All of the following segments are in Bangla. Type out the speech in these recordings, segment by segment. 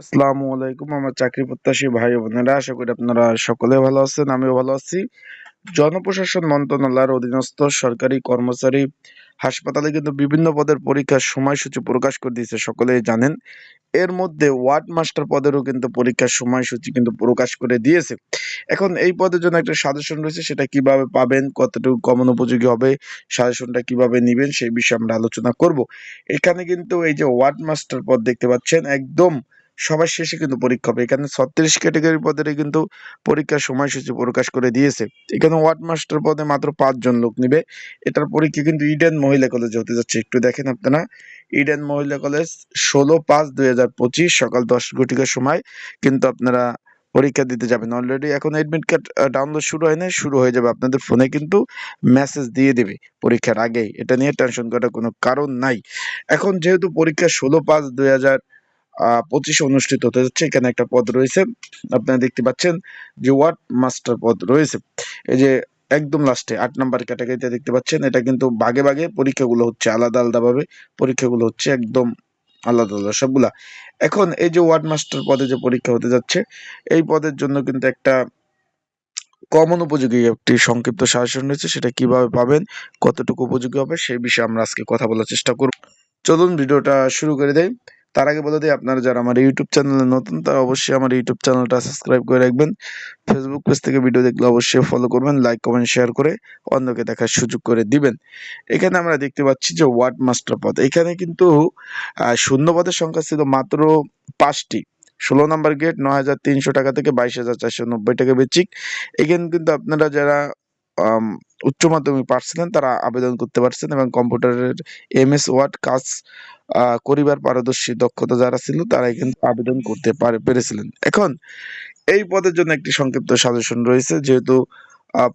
আসসালামু আলাইকুম, আমার চাকরি প্রত্যাশী ভাই বোনেরা, আশা করি আপনারা সকলে ভালো আছেন, আমিও ভালো আছি। জনপ্রশাসন মন্ত্রণালয়ের অধীনস্থ সরকারি কর্মচারী হাসপাতালে কিন্তু বিভিন্ন পদের পরীক্ষার সময়সূচি প্রকাশ করে দিয়েছে, সকলেই জানেন। এর মধ্যে ওয়ার্ড মাস্টার পদেরও কিন্তু পরীক্ষার সময়সূচি কিন্তু প্রকাশ করে দিয়েছে। এখন এই পদের জন্য একটা সাজেশন রয়েছে, সেটা কীভাবে পাবেন, কতটুকু কমন উপযোগী হবে, সাজেশনটা কীভাবে নিবেন, সেই বিষয়ে আমরা আলোচনা করব। এখানে কিন্তু এই যে ওয়ার্ড মাস্টার পদ দেখতে পাচ্ছেন, একদম সবার শেষে কিন্তু পরীক্ষা হবে। এখানে ছত্রিশ ক্যাটাগরি পদের কিন্তু পরীক্ষার সময়সূচি প্রকাশ করে দিয়েছে। এখানে ওয়ার্ড মাস্টার পদে মাত্র পাঁচজন লোক নিবে। এটার পরীক্ষা কিন্তু ইডেন মহিলা কলেজে হতে যাচ্ছে। একটু দেখেন আপনারা। ইডেন মহিলা কলেজ ষোলো পাঁচ দুই হাজার পঁচিশ সকাল দশ ঘটিকার সময় কিন্তু আপনারা পরীক্ষা দিতে যাবেন। অলরেডি এখন অ্যাডমিট কার্ড ডাউনলোড শুরু হয় না শুরু হয়ে যাবে আপনাদের ফোনে কিন্তু মেসেজ দিয়ে দেবে পরীক্ষার আগেই। এটা নিয়ে টেনশন করার কোনো কারণ নাই। এখন যেহেতু পরীক্ষা ষোলো পাঁচ দুই হাজার পঁচিশে অনুষ্ঠিত হতে যাচ্ছে। এখানে একটা পদ রয়েছে। আপনারা দেখতে পাচ্ছেন যে ওয়ার্ড মাস্টার পদ রয়েছে। এই যে একদম লাস্টে আট নাম্বার ক্যাটাগরিতে দেখতে পাচ্ছেন, এটা কিন্তু ভাগে ভাগে পরীক্ষাগুলো হচ্ছে আলাদা আলাদাভাবে। পরীক্ষাগুলো হচ্ছে একদম আলাদা আলাদা সবগুলা। এখন এই যে ওয়ার্ড মাস্টার পদে যে পরীক্ষা হতে যাচ্ছে, এই পদের জন্য কিন্তু একটা কমন উপযোগী একটি সংক্ষিপ্ত সাজেশন রয়েছে। সেটা কীভাবে পাবেন, কতটুকু উপযোগী হবে সেই বিষয়ে আমরা আজকে কথা বলার চেষ্টা করব। চলুন, ভিডিওটা শুরু করে দেয় তার আগে বলে দিই, আপনারা যারা আমার ইউটিউব চ্যানেলে নতুন, তারা অবশ্যই আমার ইউটিউব চ্যানেলটা সাবস্ক্রাইব করে রাখবেন। ফেসবুক পেজ থেকে ভিডিও দেখলে অবশ্যই ফলো করবেন লাইক কমেন্ট শেয়ার করে অন্যকে দেখার সুযোগ করে দিবেন। এখানে আমরা দেখতে পাচ্ছি যে ওয়ার্ড মাস্টার পদ এখানে কিন্তু শূন্য পদের সংখ্যা ছিল মাত্র পাঁচটি। ষোলো নাম্বার গেট নয় হাজার তিনশো টাকা থেকে বাইশ হাজার চারশো নব্বই টাকা বেচিক। এখানে কিন্তু আপনারা যারা উচ্চ মাধ্যমিক পারছিলেন, তারা আবেদন করতে পারছেন এবং কম্পিউটারের এম এস ওয়ার্ড কাজ করিবার পারদর্শী দক্ষতা যারা ছিল, তারাই কিন্তু আবেদন করতে পারে, পেরেছিলেন। এখন, এই পদের জন্য একটি সংক্ষিপ্ত সাজেশন রয়েছে, যেহেতু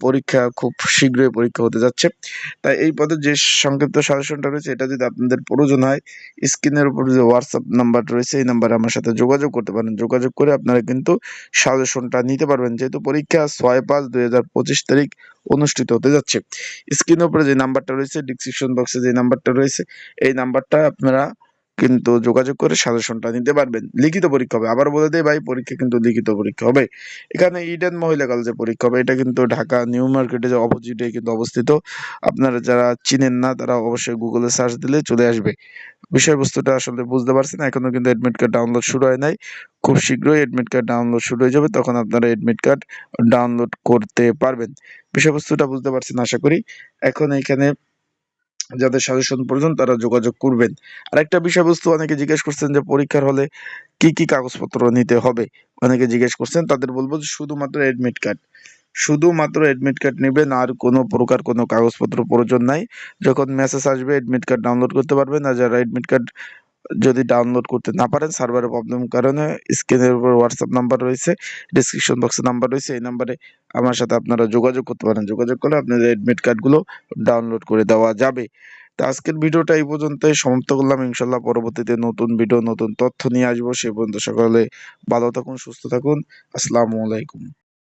পরীক্ষা খুব শীঘ্রই পরীক্ষা হতে যাচ্ছে। তাই এই পদে যে সংক্ষিপ্ত সাজেশনটা রয়েছে, এটা যদি আপনাদের প্রয়োজন হয় স্ক্রিনের উপর যে হোয়াটসঅ্যাপ নাম্বার রয়েছে, এই নাম্বারে আমার সাথে যোগাযোগ করতে পারেন। যোগাযোগ করে আপনারা কিন্তু সাজেশনটা নিতে পারবেন। যেহেতু পরীক্ষা ছয় পাঁচ দুই তারিখ অনুষ্ঠিত হতে যাচ্ছে। স্ক্রিনের উপরে যে নাম্বারটা রয়েছে ডিসক্রিপশন বক্সে যে নাম্বারটা রয়েছে, এই নাম্বারটা আপনারা কিন্তু যোগাযোগ করে সাজেশনটা নিতে পারবেন। লিখিত পরীক্ষা হবে। আবার বলে দেয় ভাই, পরীক্ষা কিন্তু লিখিত পরীক্ষা হবে। এখানে ইডেন মহিলা কলেজে পরীক্ষা হবে। এটা কিন্তু ঢাকা নিউ মার্কেটে যে অপোজিটে কিন্তু অবস্থিত। আপনারা যারা চিনেন না, তারা অবশ্যই গুগলে সার্চ দিলে চলে আসবে। বিষয়বস্তুটা আসলে বুঝতে পারছেন এখনও কিন্তু এডমিট কার্ড ডাউনলোড শুরু হয় নাই। খুব শীঘ্রই এডমিট কার্ড ডাউনলোড শুরু হয়ে যাবে। তখন আপনারা এডমিট কার্ড ডাউনলোড করতে পারবেন। বিষয়বস্তুটা বুঝতে পারছেন, আশা করি। এখন এখানে যাদের সাজেশন প্রয়োজন তারা যোগাযোগ করবেন। আরেকটা বিষয়বস্তু, অনেকে জিজ্ঞেস করছেন যে পরীক্ষার হলে কি কি কাগজপত্র নিতে হবে? অনেকে জিজ্ঞেস করছেন, তাদের বলব যে শুধুমাত্র অ্যাডমিট কার্ড শুধুমাত্র অ্যাডমিট কার্ড নেবেন, আর কোনো প্রকার কোনো কাগজপত্র প্রয়োজন নাই। যখন মেসেজ আসবে অ্যাডমিট কার্ড ডাউনলোড করতে পারবেন, আর যারা অ্যাডমিট কার্ড যদি ডাউনলোড করতে না পারেন সার্ভারের প্রবলেম কারণে স্ক্রিনের উপর হোয়াটসঅ্যাপ নাম্বার রয়েছে ডিসক্রিপশন বক্সে নাম্বার রয়েছে, এই নাম্বারে আমার সাথে আপনারা যোগাযোগ করতে পারেন। যোগাযোগ করলে আপনাদের অ্যাডমিট কার্ডগুলো ডাউনলোড করে দেওয়া যাবে। তো আজকের ভিডিওটা এই পর্যন্তই, সমাপ্ত করলাম। ইনশাল্লাহ পরবর্তীতে নতুন ভিডিও নতুন তথ্য নিয়ে আসব। সে পর্যন্ত সকালে ভালো থাকুন, সুস্থ থাকুন। আসসালামু আলাইকুম।